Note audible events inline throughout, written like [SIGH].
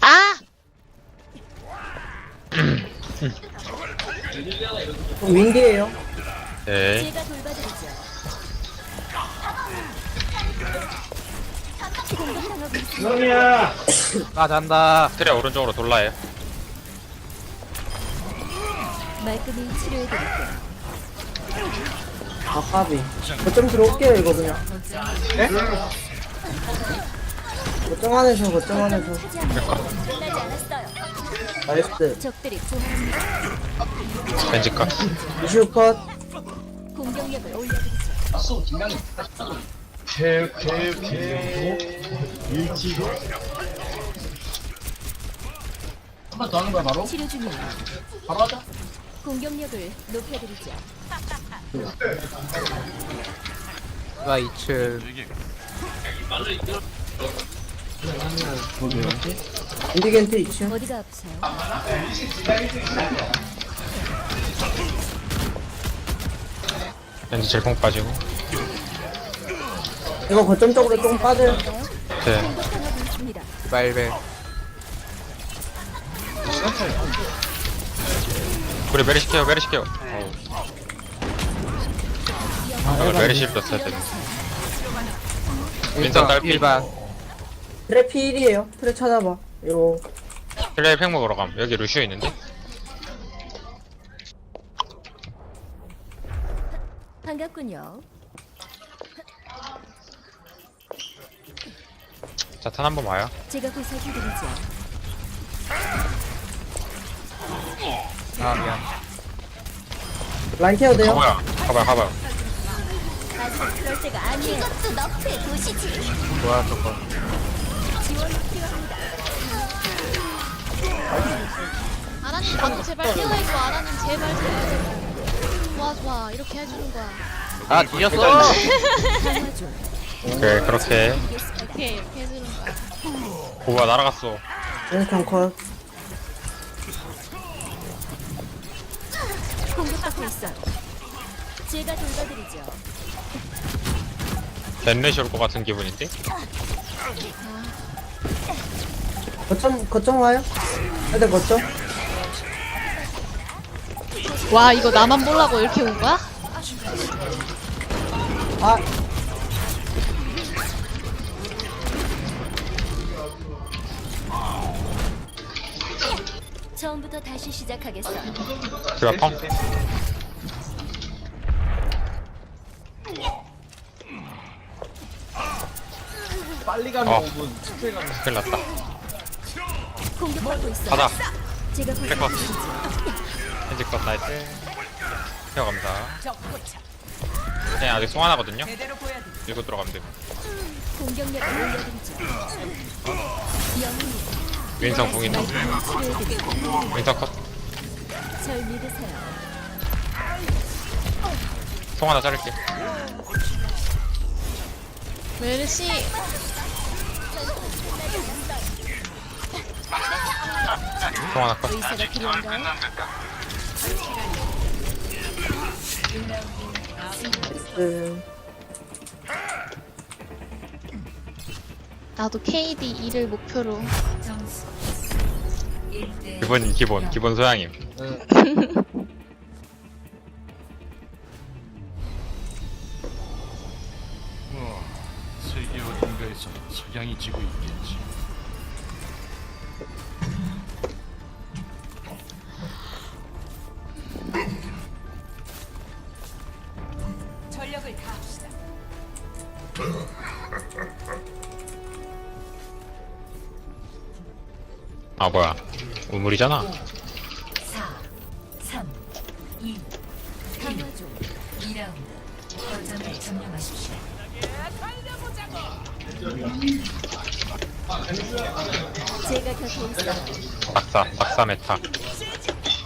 아! 윙디에요. 네. 제가 돌봐드리죠. 공격당하고 있습니다. 아 잔다 트레 오른쪽으로 돌라요. 말끔히 치료해드릴게요. 아, 까비. 거점 들어올게요, 이거 그냥. 네? 거점 안에서, 거점 안에서. 나이스. 적들이 좋아합니다. 벤지 컷. 이슈 컷. 공격력을 올려드리죠. 치료 중이에요. 바로 하자. 공격력을 높여드리죠. 나 2층 인디겐트 2층. 어디가 아프세요? 벤지 질풍 빠지고. 이거 거점 쪽으로 좀 빠져요. 네. 공격당하고 있습니다. 디바일베 우리 메리 시켜요, 메리 시켜요. 어우. 아, 메리 실드 써야 돼. 윈선 딸피. 일반 트랩 필이에요. 트랩 찾아봐. 이거. 트레 팩 먹으러 감. 여기 루시오 있는데? 반갑군요. 자탄 한 번 와요. 제가 보살펴드리죠. 아 미안 라인 케어 돼요. 가봐요, 가봐요, 가봐요. 아직 그럴 때가 아니에요. 이것도 너프의 도시지. 뭐야 저거 지원이 필요합니다. 아라님 나도 제발 케어해줘 아라님 제발 제발 좋아 좋아 이렇게 해주는 거야 아 뒤졌어 중. 오케이, 그렇게. 이렇게 이렇게 해주는 거야 고가 날아갔어. 왼손 컷. 공격받고 있어요. 제가 돌봐드리죠. 벤레시 올것 같은 기분인데? 거점, 거점 와요. 애들 거점. 와 이거 나만 보려고 이렇게 온 거야? 아, 처음부터 다시 시작하겠어요. 그가 펑. 빨리 가는 어, 5분. 큰일 났다. 공격받고 있어요. 가자. 제가 백업. 보살펴드리죠. 벤지 컷 나이스. 헤어갑니다. 네, 아직 송하나거든요? 밀고 들어가면 올려드리죠. 영웅이 윈성 궁이네. 치료해드리고 윈성 컷. 절 믿으세요. 송 하나 자를게. 메르시. 의사가 필요한가요? 네. 나도 KD 2를 목표로 점수 1대 기본, 기본, 기본 소양임. [LAUGHS] 지고 있겠지. 전력을 다합시다. 아, 뭐야. 우물이잖아. 4, 3, 2, 강화 중. 2라운드. 거점을 점령하십시오. 제가 곁에 있어요. 낙사, 낙사 메타.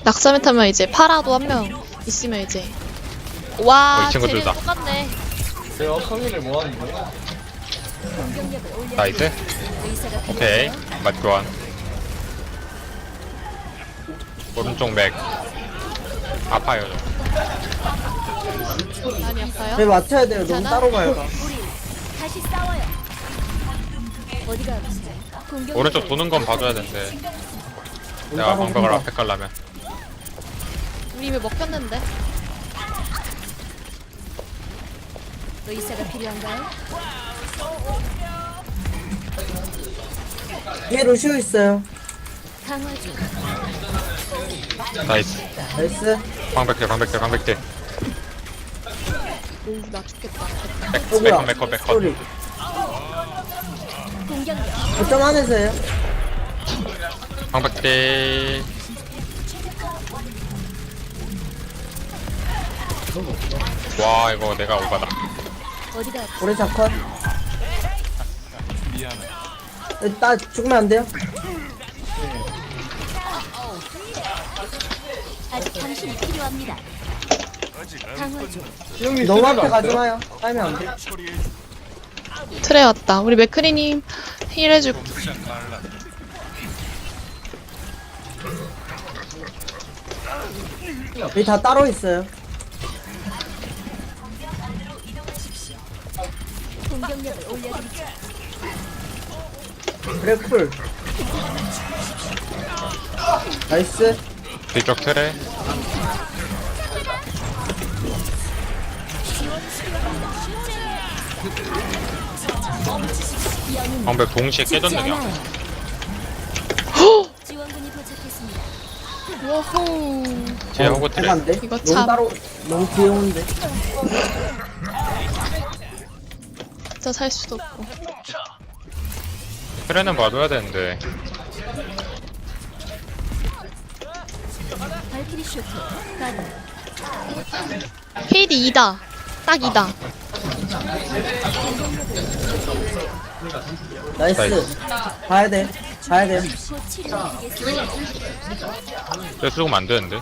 낙사메 타면 이제 파라도 한 명 있으면 이제 와 어, 이 친구들 쟤네 다. 똑같네 공격력을 올려. 나이스. 의사가 오케이. 필요한가요? 맛 교환. 오른쪽 맥. 아파요, 좀. 많이 아파요? 저희 맞춰야 돼요. 너무 따로 가요. 다. 다시 싸워요. 어디가 아프세요? 공격 오른쪽 도는 건 봐줘야 되는데 내가 방벽을 앞에 깔라면 우리 입에 먹혔는데. 의사가 필요한가요? 뒤에 루시오 있어요. 강화 중. 나이스 나이스. 방백대 방백대 방백대 오우 나 죽겠다. 백, 어. 백컷 백컷 백컷 소리. 거점 안에서요. 방백대 와 이거 내가 오바다 어디가 오래 자컷. 미안해. 따 죽으면 안 돼요? 아직 당신이 필요합니다. 강화 중. 너무 앞에 안 가지? 마요. 따면 안 돼. 트레 왔다. 우리 맥크리님 힐 해줄. 여기 다 따로 있어요. 올려드리죠. 그래플. 나이스. 뒤쪽 틀에 방백 동시에. 지원군이 도착했습니다. 워호. 제 호구 틀에 안 돼? 이거 너무 참. 따로 너무 귀여운데. 진짜 살 수도 없고. 틀에는 봐줘야 되는데 발키리 쇼트. 가능. 케이디 2다. 딱 2다. 나이스. 나이스. 봐야 돼. 봐야 돼. 그래 쓰면 안 되는데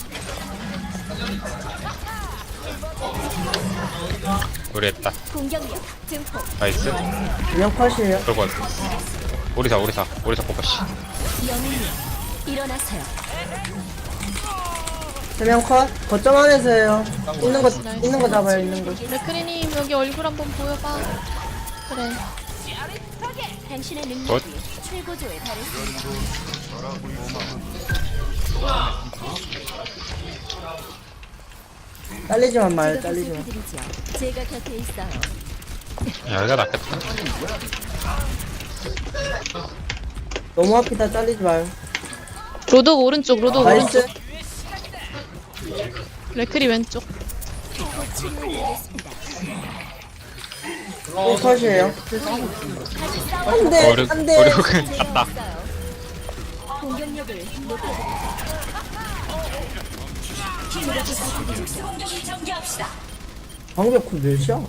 우리 했다 공격력 증폭. 나이스 그냥 컷이에요. 그리고 우리사 우리사 우리사 포커시 영웅님 일어나세요. 세명 컷. 거점 안에서요. 있는 거 있는 거 잡아요. 있는 거. 맥크리님 여기 얼굴 한번 보여봐. 그래. 당신의 능력이 굿. 최고조에 달했습니다. 딸리지만 마요. 보살펴드리죠. 제가 곁에 있어요. 여기가 낫겠다 너무 아프다. 잘리지 마요. 로독 오른쪽, 로독 나이스. 맥크리 왼쪽. 또 컷이에요. 안돼. 어려 안돼. 제가 갔다. 방벽 그 몇이야?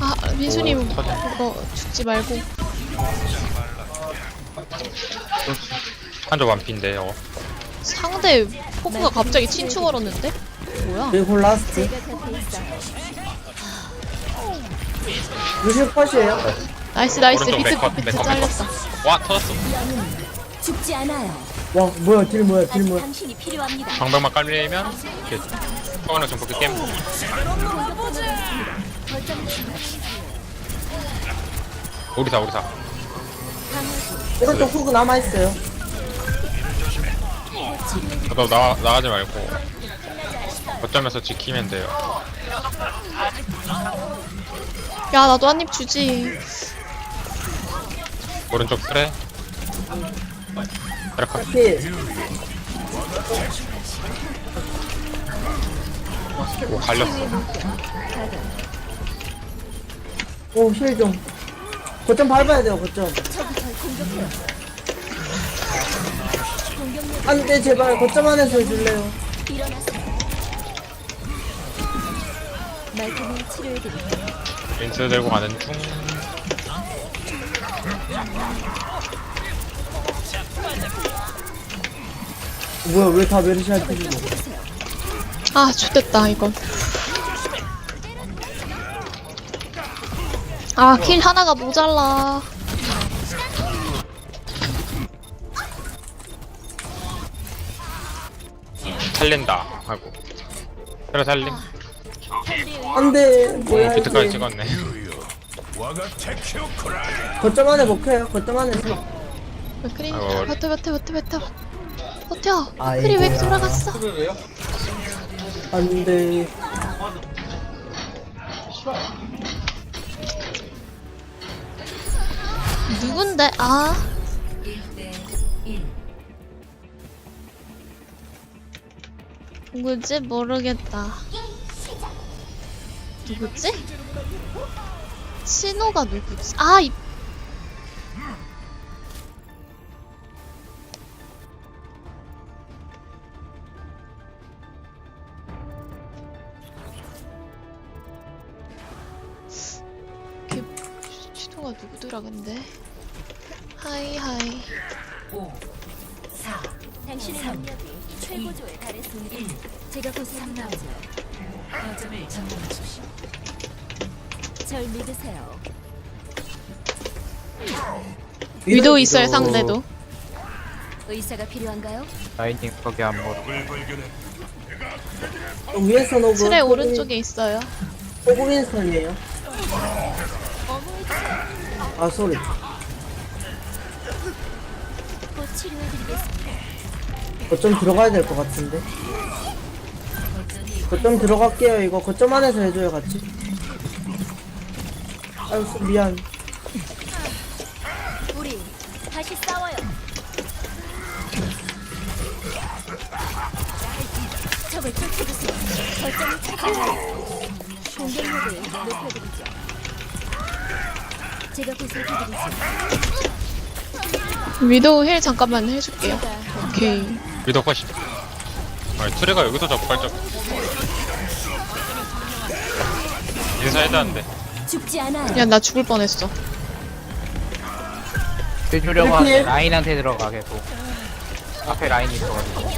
아, 민수님 그거 죽지 말고. 한조 반피인데 어 상대 포크가 갑자기 친추 걸었는데? 뭐야? 그리고 라스트. 루시오 컷이에요. 나이스 나이스 오른쪽 비트 비트 잘렸다. 와 터졌어 죽지 않아요. 와 뭐야 딜 뭐야 딜 아직 뭐야. 당신이 필요합니다. 방벽만 깔리면 이렇게 초반에 좀 볼게 게임 우리사 우리사 오른쪽 후그 남아 있어요. 너 나, 나가지 말고 거점에서 지키면 돼요 야 나도 한 입 주지. 오른쪽 틀에 이렇게 필. 오 갈렸어 오힐 좀. 거점 밟아야 돼요 거점. 안돼 제발 거점 안에서 해줄래요. 일어나세요. 말끔히 치료해드릴게요. 린스 들고 가는 중 뭐야 왜 다 메르시한테 주고. 아 좋됐다 이거. 아 킬 하나가 모자라. 살린다 하고. 그래 살림. 안돼 오 뭐야 비트까지 이게. 찍었네. 거점 안에 먹혀요? 거점 안에서 맥크린 아이고. 버텨 버텨 버텨 버텨. 버텨. 아이고야. 맥크리 왜 돌아갔어? 왜 왜요? 안돼. 누군데? 아 누구지? 모르겠다. 누구지? 신호가 누구지? 아 이... 걔 신호가 누구더라 근데? 하이 하이. 5, 4, 당신의 삼, 능력이 최고조에 달했습니다. 1. 제가 곧 3라운드. 거점을 점령하십시오. 절 믿으세요. 위도 있어요 상대도 의사가 필요한가요? 라인님 거기 안 보여 어, 위에서 노브 트레 오른쪽에 있어요 호구민선이에요 아 소리 곧 치료해드리겠습니다. 거점 들어가야 될 것 같은데 거점 들어갈게요 이거 거점 안에서 해줘요 같이 아유 소- 미안 우리 다시 싸워요. 적을 쫓아주세요. 거점을 찾아요. 공격력을 높여드리죠. 제가 보살펴드리죠. 위도우 힐 잠깐만 해줄게요 오케이 위도 컷이 아니 트레가 여기서 잡고 깔짝 인사해도 안돼. 죽지 않아요. 야나 죽을 뻔했어. 해주려고 이렇게 하는데 해? 라인한테 들어가 계속. 앞에 라인이 있어가지고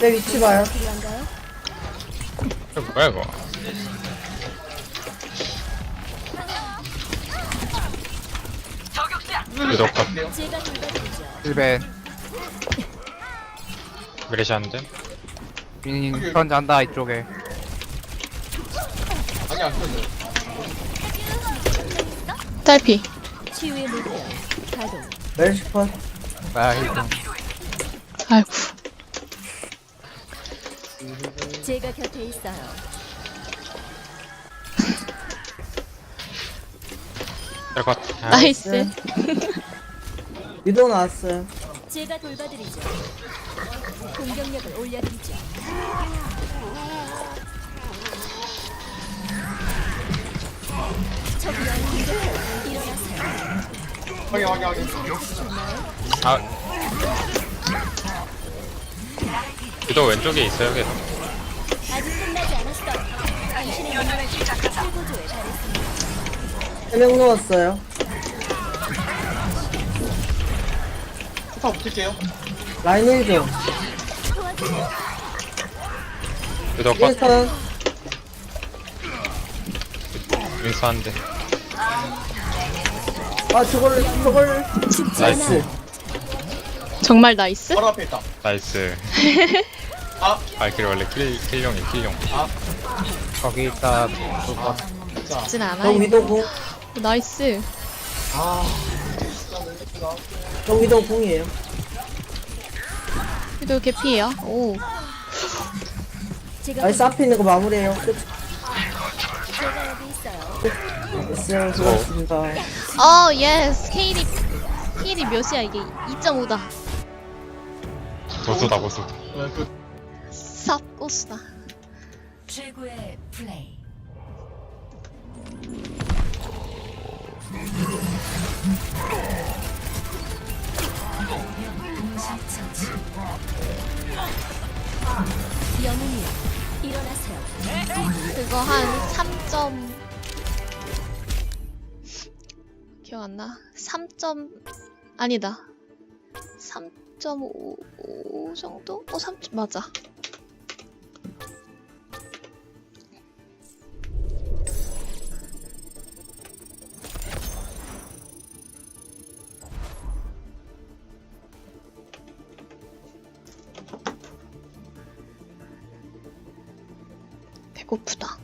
내 위치 봐요. 뭐야 이거 돌봐드리죠. 1벤 메레시 한대 윈선 잔다 이쪽에 아니 안 켰네. 딸피 치유의 물결 가동. 멜시컷 나 힐좀 아이고 제가 곁에 있어요. 컷 아, 나이스 [LAUGHS] 위도 나왔어요 제가 돌봐드리죠. 공격력을 올려드리죠. 확인 확인 확인. 아 위도 왼쪽에 있어요 계속 아직 끝나지 않았어요. 당신의 능력을 최고조에 달했습니다. 해명 넣었어요. 붙일게요. 라인 1점 도와주세요. 위도 컷 윈스턴. 윈스 한대 아 저걸 저걸. 나이스. 정말 나이스? 바로 앞에 있다. 나이스. [LAUGHS] 아. 발키리 원래 킬, 킬용이 킬용 거기 있다. 그거 죽진 저 않아요. 위도 궁 나이스. 아. 저 위도 궁이에요. 위도우 개피예요. 오. 제가 나이스 앞에 있는 거 마무리해요. 끝. 제가 여기 있어요. 됐어요 수고하셨습니다. 어 예스 케일이 케일이 몇이야 이게 2.5다. 보수다 보수 쌉 고수다. 최고의 플레이. 그거 한 3점 기억 안 나? 3점 아니다 3.5 정도? 어 3. 맞아 배고프다.